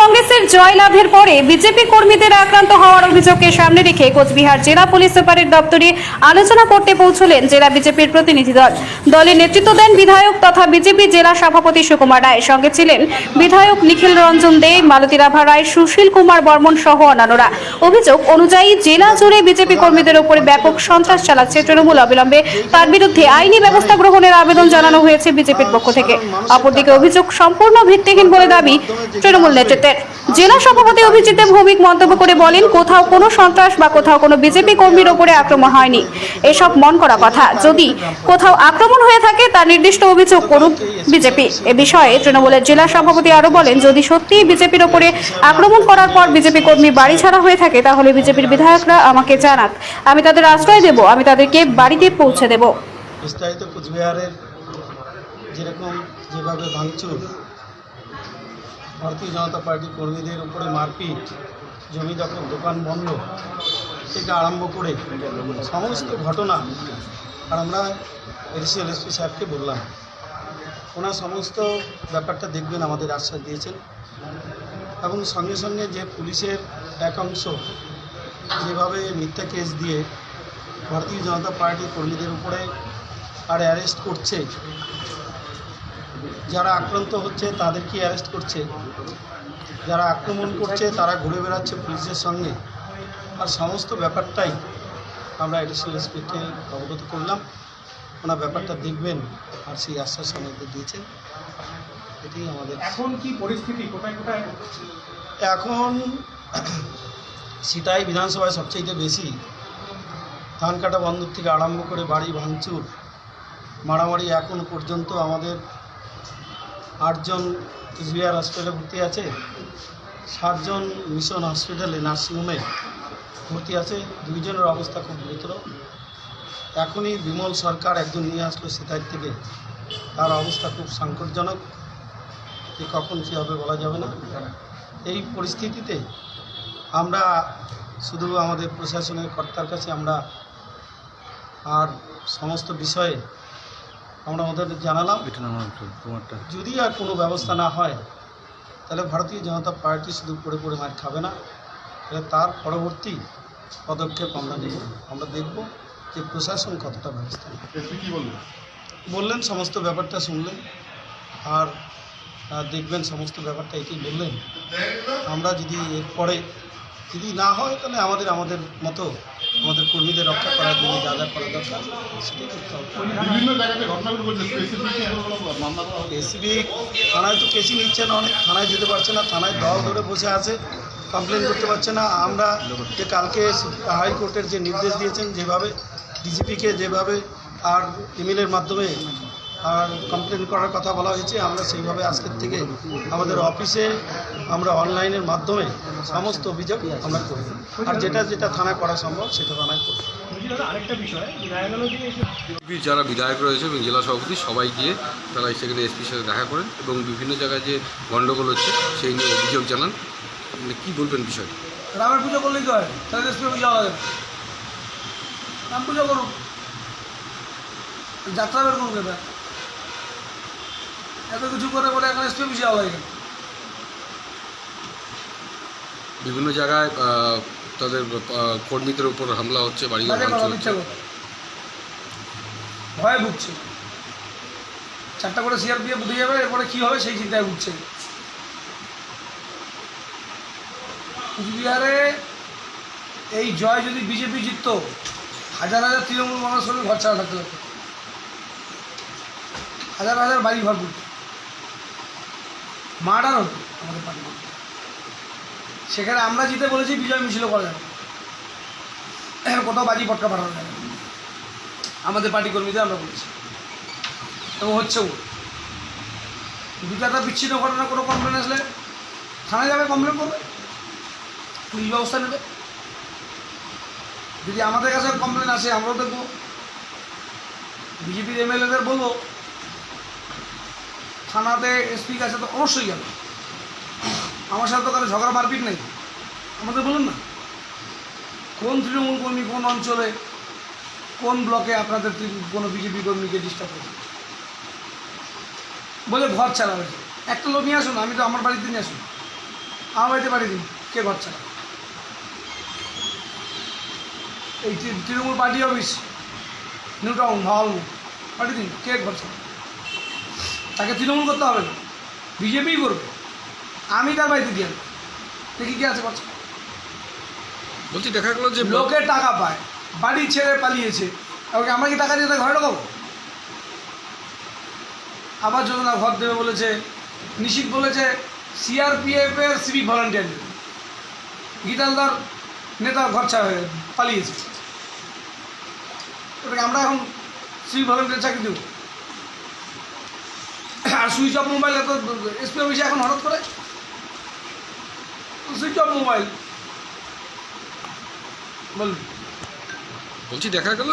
কংগ্রেসের জয়লাভের পরে বিজেপি কর্মীদের আক্রান্ত হওয়ার অভিযোগকে সামনে রেখে কোচবিহার জেলা পুলিশ সুপারের দপ্তরে আলোচনা করতে পৌঁছলেন জেলা বিজেপির প্রতিনিধি দল। দলে নেতৃত্ব দেন বিধায়ক তথা বিজেপি জেলা সভাপতি সুকুমার রায়। সঙ্গে ছিলেন বিধায়ক নিখিল রঞ্জন দে, মালতী রাভা রায়, সুশীল কুমার বর্মন সহ অন্যান্যরা। অভিযোগ অনুযায়ী জেলা জুড়ে বিজেপি কর্মীদের উপরে ব্যাপক সন্ত্রাস চালাচ্ছে তৃণমূল অবিলম্বে। তার বিরুদ্ধে আইনি ব্যবস্থা গ্রহণের আবেদন জানানো হয়েছে বিজেপির পক্ষ থেকে। অপরদিকে অভিযোগ সম্পূর্ণ ভিত্তিহীন বলে দাবি তৃণমূল নেতৃত্বের জেলা সভাপতি অভিজিৎ ভৌমিক মন্তব্য করে বলেন, কোথাও কোনো সন্ত্রাস বা কোথাও কোনো বিজেপি কর্মীর ওপরে আক্রমণ হয়নি। এসব মন করা কথা। যদি কোথাও আক্রমণ হয়ে থাকে, তার নির্দিষ্ট অভিযোগ করুক বিজেপি। এ বিষয়ে তৃণমূলের জেলা সভাপতি আরও বলেন, যদি সত্যিই বিজেপির ওপরে আক্রমণ করার পর বিজেপি কর্মী বাড়ি ছাড়া হয়ে থাকে, তাহলে বিজেপির বিধায়করা আমাকে জানাক। আমি তাদের আশ্রয় দেব, আমি তাদেরকে বাড়িতে পৌঁছে দেব। বিস্তারিত কোচবিহারের যেরকম যেভাবে ভাঙচুর ভারতীয় জনতা পার্টির কর্মীদের উপরে মারপিট, জমি দখল, দোকান বন্ধ থেকে আরম্ভ করে সমস্ত ঘটনা আর আমরা এডিসিএল এসপি সাহেবকে বললাম। ওনার সমস্ত ব্যাপারটা দেখবেন আমাদের আশ্বাস দিয়েছেন। এবং সঙ্গে সঙ্গে যে পুলিশের এক অংশ যেভাবে মিথ্যা কেস দিয়ে ভারতীয় জনতা পার্টির কর্মীদের উপরে আর অ্যারেস্ট করছে যারা আক্রান্ত হচ্ছে তাদেরকে অ্যারেস্ট করছে। যারা আক্রমণ করছে তারা ঘুরে বেড়াচ্ছে পুলিশের সঙ্গে। আর সমস্ত ব্যাপারটাই আমরা এডিশনাল এসপিকে অবগত করলাম। ওনার ব্যাপারটা দেখবেন আর সেই আশ্বাস আমাদের দিয়েছেন। এটাই আমাদের এখন কি পরিস্থিতি? কোথায় কোথায়? এখন সিতাই বিধানসভায় সবচেয়ে বেশি। ধান কাটা বন্দর থেকে আরম্ভ করে বাড়ি ভাঙচুর। মারামারি এখন পর্যন্ত আমাদের আটজন কুচবিহার হসপিটালে ভর্তি আছে, সাতজন মিশন হসপিটালে নার্সিংহোমে ভর্তি আছে, দুইজনের অবস্থা খুব গুরুতর। এখনই বিমল সরকার একজন নিয়ে আসলো সিতাই থেকে। তার অবস্থা খুব সংকটজনক। যে কখন কী হবে বলা যাবে না। এই পরিস্থিতিতে আমরা শুধু আমাদের প্রশাসনের কর্তার কাছে আমরা আর সমস্ত বিষয়ে আমরা ওদের জানালাম। যদি আর কোনো ব্যবস্থা না হয় তাহলে ভারতীয় জনতা পার্টি শুধু পড়ে পড়ে মার খাবে না। তাহলে তার পরবর্তী পদক্ষেপ আমরা নেব। আমরা দেখব যে প্রশাসন কতটা ব্যবস্থা বললেন সমস্ত ব্যাপারটা শুনলেন। আর দেখবেন সমস্ত ব্যাপারটা এটাই বললেন। আমরা যদি এরপরে যদি না হয় তাহলে আমাদের আমাদের মতো আমাদের কর্মীদের রক্ষা করার জন্য যা যা করা দরকার সেটাই করতে হবে। বিভিন্ন জায়গাতে ঘটনাগুলো স্পেসিফিক থানায় তো কেসি নিচ্ছে না অনেক থানায় যেতে পারছে না থানায় দল ধরে বসে আছে কমপ্লেন করতে পারছে না। আমরা যে কালকে হাইকোর্টের যে নির্দেশ দিয়েছেন যেভাবে ডিজিপিকে যেভাবে আর ইমেলের মাধ্যমে কমপ্লেন করার কথা বলা হয়েছে আমরা সেইভাবে আজকের থেকে আমাদের অফিসে আমরা অনলাইনের মাধ্যমে সমস্ত অভিযোগ আমরা করব আর যেটা যেটা থানায় করা সম্ভব সেটা থানায় বিষয় বিজেপির যারা বিধায়ক রয়েছে এবং জেলা সভাপতি সবাই গিয়ে তারা সেখানে এসপির সাথে দেখা করেন এবং বিভিন্ন জায়গায় যে গণ্ডগোল হচ্ছে সেই নিয়ে অভিযোগ জানান। মানে কী বলবেন বিষয়টা? রামের পুজো করলেই তো হয়। তাহলে এসপি পুজো হবে। রাম পুজো করুন যাত্রা বের করুন এটা এত কিছু করে বলে এখন এসপি পুজো হবে এখানে বিভিন্ন জায়গায় তাদের কর্মীদের উপর হামলা হচ্ছে বাড়িঘর বাজে ভাঙচুর হচ্ছে ভয়ে ভুগছে। চারটা করে সিআরপিএফ উঠে যাবে এরপরে কী হবে সেই চিন্তায় ভুগছে। কুচবিহারে এই জয় যদি বিজেপি জিতত হাজার হাজার তৃণমূল মানুষ সঙ্গে ঘর ছাড়া থাকতে হাজার হাজার বাড়ি ঘর করত মার্ডার হতো আমাদের পার্টি সেখানে আমরা জিতে বলেছি, বিজয় মিছিল করা যাবে কোথাও বাজি পটকা পাঠানো যাবে। আমাদের পার্টি কর্মীদের আমরা বলেছি। এবং হচ্ছেও দুটো একটা বিচ্ছিন্ন ঘটনা, কোনো কমপ্লেন আসলে থানায় যাবে কমপ্লেন করবে। পুলিশ ব্যবস্থা নেবে। যদি আমাদের কাছে কমপ্লেন আসে, আমরাও দেখব। বিজেপির এমএলএদের বলব থানাতে এসপি কাছে তো অবশ্যই যাবে আমার সাথে তো কারও ঝগড়া মারপিট নেই। আমাদের বলুন না, কোন তৃণমূল কর্মী কোন অঞ্চলে কোন ব্লকে আপনাদের কোনো বিজেপি কর্মীকে ডিস্টার্ব করছে? বলে ঘর ছাড়া হয়েছে। একটা লোক নিয়ে আসুন, আমি তো আমার বাড়িতে নিয়ে আসুন। আমার বাড়িতে পাঠিয়ে দিন, কে ঘর ছাড়া? এই Trinamool party office New Town ভাওয়ালমু পাঠিয়ে দিন, কে ঘর ছাড়া? তাকে তৃণমূল করতে হবে না। বিজেপিই করবে। আমি তার বাড়িতে দিয়ে দেখি কি আছে ছাড়া বলছি দেখা গেলো যে লোকে টাকা পায়। বাড়ি ছেড়ে পালিয়েছে। ওকে আমরা কি টাকা দিয়ে ঘরে ঢোকাবো? আবার যোজনা ঘর দেবে বলেছে নিশিত বলেছে সিআরপিএফ এর সিভিক ভলান্টিয়ার গীতালদার নেতা ঘর ছাড়া হয়ে পালিয়েছে আমরা এখন সিভিক ভলান্টিয়ার চাকরি দেবো। আর সুইচ অফ মোবাইল এত এসপি অফিসে এখন হঠাৎ করে? Switch off mobile. বলুন বলছি, দেখা গেল